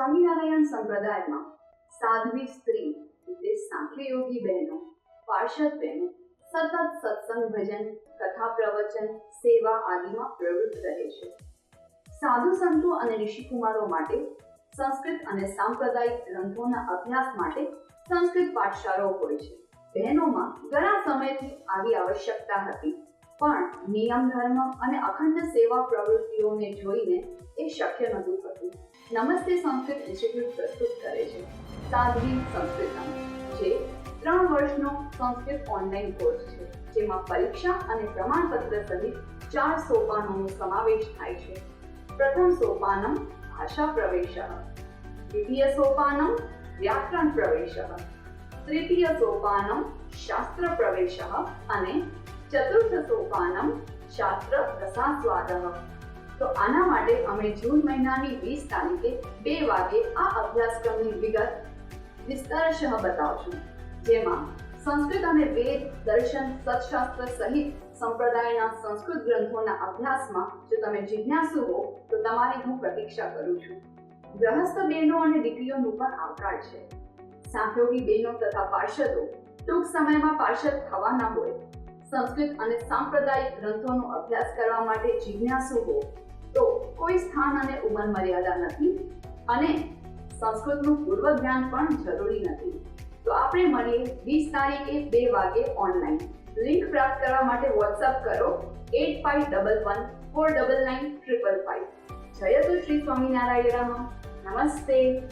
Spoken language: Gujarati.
સ્વામિનારાયણ સંપ્રદાયમાં સાધ્વી સ્ત્રી એટલે સાંખ્યયોગી બહેનો, પાર્ષદ બહેનો, સતત સત્સંગ ભજન, કથા પ્રવચન, સેવા આદિમાં પ્રવૃત્ત રહે છે. સાધુ સંતો અને ઋષિકુમારો માટે, સંસ્કૃત અને સાંપ્રદાયિક ગ્રંથોના અભ્યાસ માટે સંસ્કૃત પાઠશાળાઓ હોય છે. બહેનોમાં ઘણા સમયથી આવી આવશ્યકતા હતી, પણ નિયમ ધર્મ અને અખંડ સેવા પ્રવૃત્તિઓને જોઈને એ શક્ય નહોતું નમસ્તે સંસ્કૃત ઇન્સ્ટિટ્યૂટ પ્રસ્તુત કરે છે. સાધવી સંસ્કૃતમ જે ત્રણ વર્ષનો સંસ્કૃત ઓનલાઈન કોર્સ છે, જેમાં પરીક્ષા અને પ્રમાણપત્ર સહિત ચાર સોપાનોનો સમાવેશ થાય છે. પ્રથમ સોપાનમ ભાષા પ્રવેશ, દ્વિતીય સોપાનમ વ્યાકરણ પ્રવેશ, તૃતીય સોપાનમ શાસ્ત્ર પ્રવેશ અને ચતુર્થ સોપાનમ શાસ્ત્ર રસાસ્વાદ. તો આના માટે અમે જૂન મહિનાની વીસ તારીખે બે વાગે આ અભ્યાસક્રમની વિગત વિસ્તારશઃ બતાવશું, જેમાં સંસ્કૃત અને વેદ, દર્શન, સત્શાસ્ત્ર સહિત સંપ્રદાયના સંસ્કૃત ગ્રંથોના અભ્યાસમાં જો તમે જિજ્ઞાસુ હો, તો તમારી હું પ્રતીક્ષા કરું છું. ગ્રહસ્થ બહેનો અને દીકરીઓનું પણ આવકાર છે. સાંખ્યોગી બહેનો તથા પાર્ષદો ટૂંક સમયમાં પાર્ષદ થવાના હોય. સંસ્કૃત અને સાંપ્રદાયિક ગ્રંથોનો અભ્યાસ કરવા માટે જિજ્ઞાસુ હો કોઈ સ્થાન અને ઉંમર મર્યાદા નથી અને સંસ્કૃતનું પૂર્વ જ્ઞાન પણ જરૂરી નથી. તો આપણે મળીએ વીસ તારીખે બે વાગે ઓનલાઈન લિંક પ્રાપ્ત કરવા માટે વોટ્સઅપ કરો at five double one four double nine triple five જય શ્રી સ્વામિનારાયણ. નમસ્તે.